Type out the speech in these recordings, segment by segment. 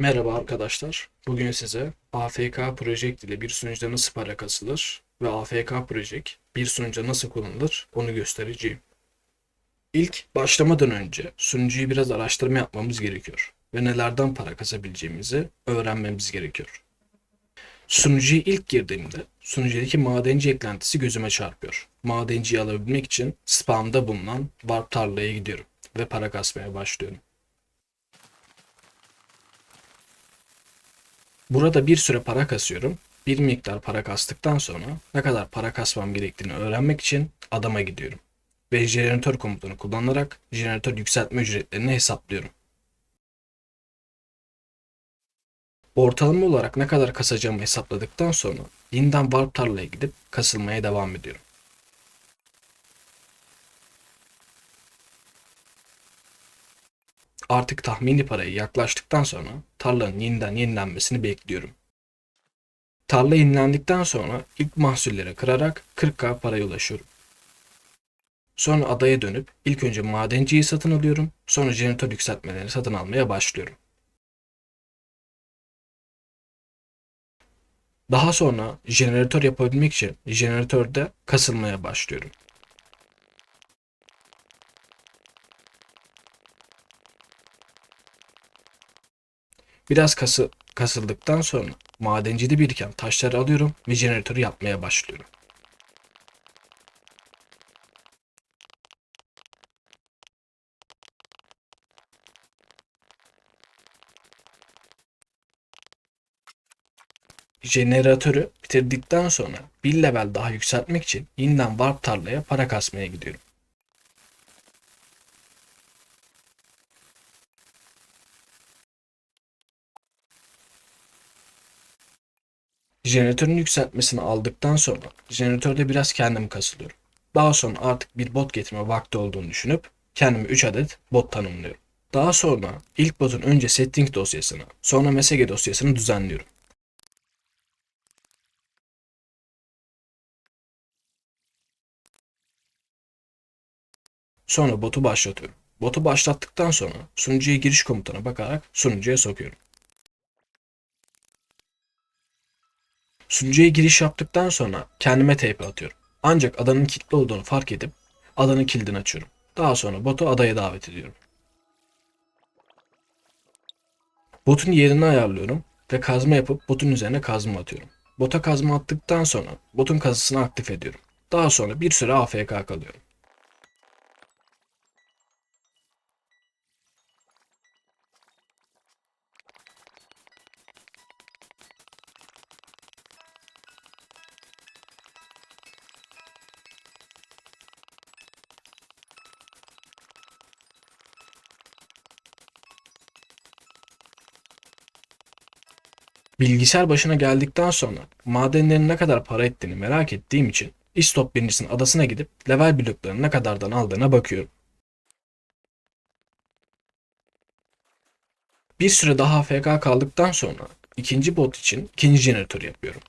Merhaba arkadaşlar. Bugün size AFK Project ile bir sunucuda nasıl para kasılır ve AFK Project bir sunucuda nasıl kullanılır onu göstereceğim. İlk başlamadan önce sunucuyu biraz araştırma yapmamız gerekiyor ve nelerden para kasabileceğimizi öğrenmemiz gerekiyor. Sunucuya ilk girdiğimde sunucudaki madenci eklentisi gözüme çarpıyor. Madenciyi alabilmek için spamda bulunan warp tarlaya gidiyorum ve para kasmaya başlıyorum. Burada bir süre para kasıyorum. Bir miktar para kastıktan sonra ne kadar para kasmam gerektiğini öğrenmek için adama gidiyorum. Ve jeneratör komutunu kullanarak jeneratör yükseltme ücretlerini hesaplıyorum. Ortalama olarak ne kadar kasacağımı hesapladıktan sonra yeniden warp tarlaya gidip kasılmaya devam ediyorum. Artık tahmini paraya yaklaştıktan sonra tarlanın yeniden yenilenmesini bekliyorum. Tarla yenilendikten sonra ilk mahsulleri kırarak 40k paraya ulaşıyorum. Sonra adaya dönüp ilk önce madenciyi satın alıyorum, sonra jeneratör yükseltmelerini satın almaya başlıyorum. Daha sonra jeneratör yapabilmek için jeneratörde kasılmaya başlıyorum. Biraz kası, kasıldıktan sonra madencide biriken taşları alıyorum ve jeneratörü yapmaya başlıyorum. Jeneratörü bitirdikten sonra bir level daha yükseltmek için yeniden warp tarlaya para kasmaya gidiyorum. Jeneratörün yükseltmesini aldıktan sonra jeneratörde biraz kendim kasılıyorum. Daha sonra artık bir bot getirme vakti olduğunu düşünüp kendime 3 adet bot tanımlıyorum. Daha sonra ilk botun önce setting dosyasını, sonra MSG dosyasını düzenliyorum. Sonra botu başlatıyorum. Botu başlattıktan sonra sunucuya giriş komutuna bakarak sunucuya sokuyorum. Sunucuya giriş yaptıktan sonra kendime TP atıyorum. Ancak adanın kilitli olduğunu fark edip adanın kilidini açıyorum. Daha sonra botu adaya davet ediyorum. Botun yerini ayarlıyorum ve kazma yapıp botun üzerine kazma atıyorum. Bota kazma attıktan sonra botun kazısını aktif ediyorum. Daha sonra bir süre AFK kalıyorum. Bilgisayar başına geldikten sonra madenlerin ne kadar para ettiğini merak ettiğim için İstop birincisinin adasına gidip level bloklarını ne kadardan aldığına bakıyorum. Bir süre daha AFK kaldıktan sonra ikinci bot için ikinci jeneratör yapıyorum.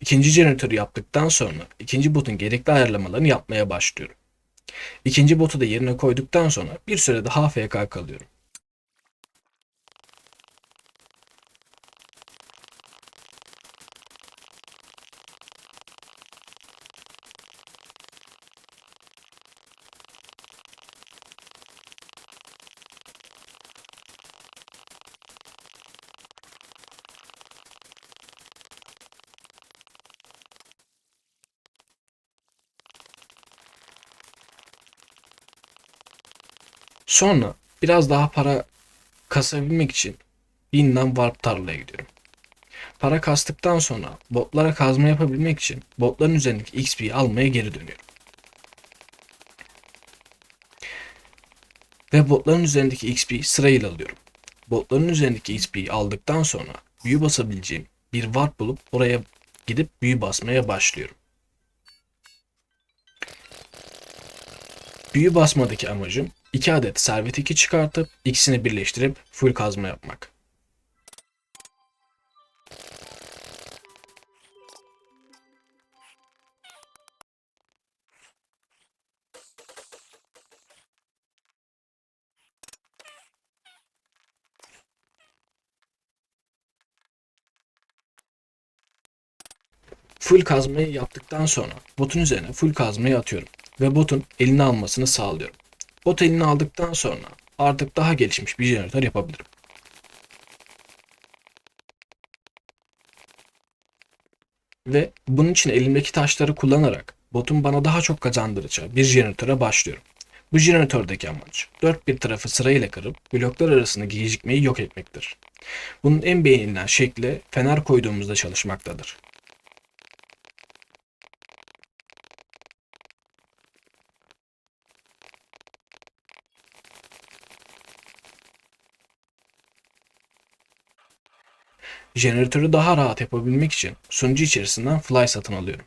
İkinci jeneratörü yaptıktan sonra ikinci botun gerekli ayarlamalarını yapmaya başlıyorum. İkinci botu da yerine koyduktan sonra bir süre daha AFK kalıyorum. Sonra biraz daha para kasabilmek için yeniden warp tarlaya gidiyorum. Para kastıktan sonra botlara kazma yapabilmek için botların üzerindeki XP'yi almaya geri dönüyorum. Ve botların üzerindeki XP'yi sırayla alıyorum. Botların üzerindeki XP'yi aldıktan sonra büyü basabileceğim bir warp bulup oraya gidip büyü basmaya başlıyorum. Büyü basmadaki amacım 2 adet servet 2 çıkartıp ikisini birleştirip full kazma yapmak. Full kazmayı yaptıktan sonra botun üzerine full kazmayı atıyorum ve botun elini almasını sağlıyorum. Bot elini aldıktan sonra artık daha gelişmiş bir jeneratör yapabilirim. Ve bunun için elimdeki taşları kullanarak botun bana daha çok kazandıracağı bir jeneratöre başlıyorum. Bu jeneratördeki amaç dört bir tarafı sırayla kırıp bloklar arasında gecikmeyi yok etmektir. Bunun en beğenilen şekli fener koyduğumuzda çalışmaktadır. Jeneratörü daha rahat yapabilmek için sunucu içerisinden Fly satın alıyorum.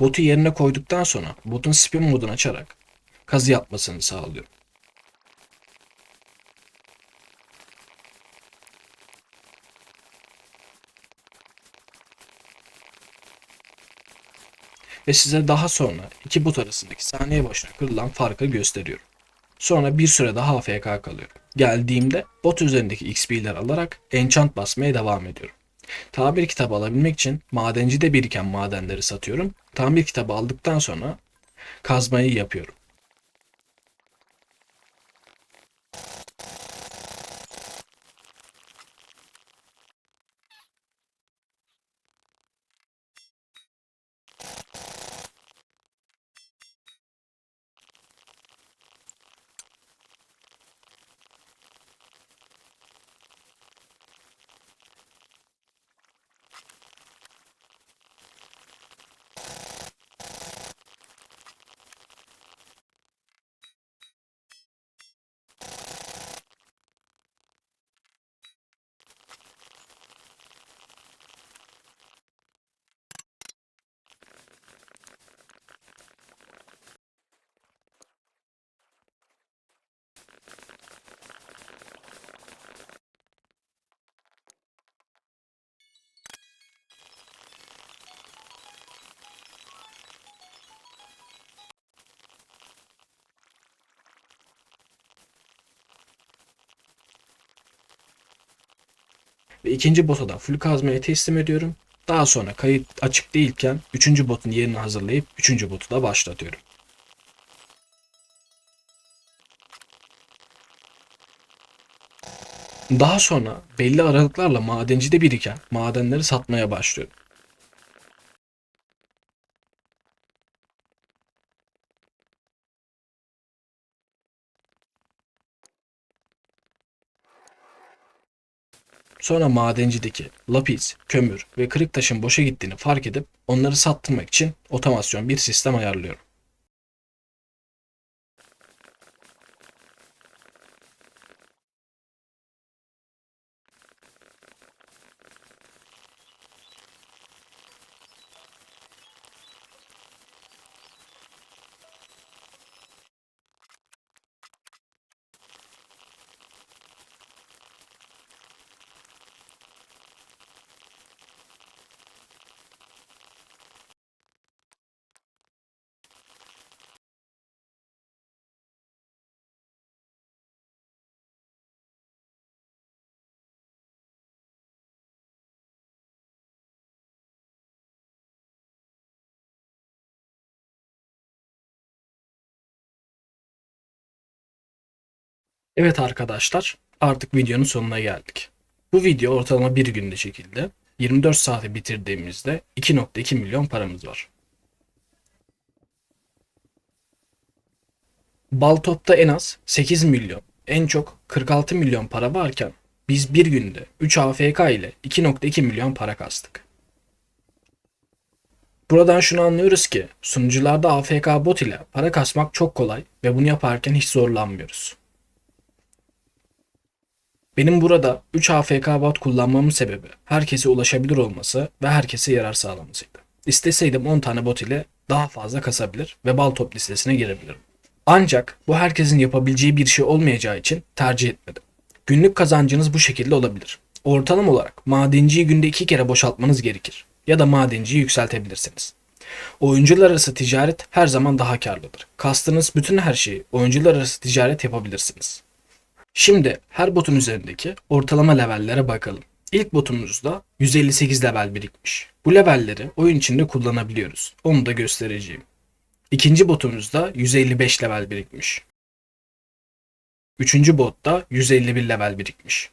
Botu yerine koyduktan sonra botun spin modunu açarak kazı yapmasını sağlıyorum. Ve size daha sonra iki bot arasındaki saniye başına kırılan farkı gösteriyorum. Sonra bir süre daha AFK kalıyor. Geldiğimde bot üzerindeki XP'ler alarak enchant basmaya devam ediyorum. Tamir kitabı alabilmek için madencide biriken madenleri satıyorum. Tamir kitabı aldıktan sonra kazmayı yapıyorum. Ve ikinci bota da full kazmaya teslim ediyorum. Daha sonra kayıt açık değilken üçüncü botun yerini hazırlayıp üçüncü botu da başlatıyorum. Daha sonra belli aralıklarla madencide biriken madenleri satmaya başlıyorum. Sonra madencideki lapis, kömür ve kırık taşın boşa gittiğini fark edip onları sattırmak için otomasyon bir sistem ayarlıyorum. Evet arkadaşlar, artık videonun sonuna geldik. Bu video ortalama bir günde çekildi. 24 saati bitirdiğimizde 2.2 milyon paramız var. Baltop'ta en az 8 milyon, en çok 46 milyon para varken biz bir günde 3 AFK ile 2.2 milyon para kastık. Buradan şunu anlıyoruz ki sunucularda AFK bot ile para kasmak çok kolay ve bunu yaparken hiç zorlanmıyoruz. Benim burada 3 AFK bot kullanmamın sebebi herkese ulaşabilir olması ve herkese yarar sağlamasıydı. İsteseydim 10 tane bot ile daha fazla kasabilir ve bal top listesine girebilirim. Ancak bu herkesin yapabileceği bir şey olmayacağı için tercih etmedim. Günlük kazancınız bu şekilde olabilir. Ortalama olarak madenciyi günde iki kere boşaltmanız gerekir. Ya da madenciyi yükseltebilirsiniz. Oyuncular arası ticaret her zaman daha karlıdır. Kastınız bütün her şeyi oyuncular arası ticaret yapabilirsiniz. Şimdi her botun üzerindeki ortalama levellere bakalım. İlk botumuzda 158 level birikmiş. Bu levelleri oyun içinde kullanabiliyoruz. Onu da göstereceğim. İkinci botumuzda 155 level birikmiş. Üçüncü botta 151 level birikmiş.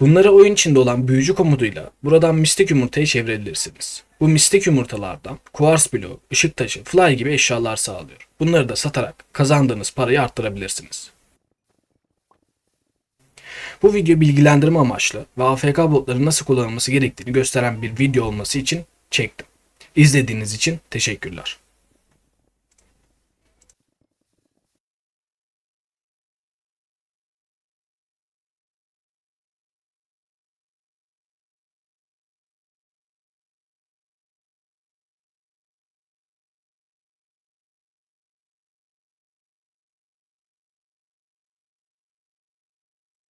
Bunları oyun içinde olan büyücü komutuyla buradan mistik yumurtayı çevirebilirsiniz. Bu mistik yumurtalardan kuars bloğu, ışık taşı, fly gibi eşyalar sağlıyor. Bunları da satarak kazandığınız parayı arttırabilirsiniz. Bu video bilgilendirme amaçlı ve AFK botların nasıl kullanılması gerektiğini gösteren bir video olması için çektim. İzlediğiniz için teşekkürler.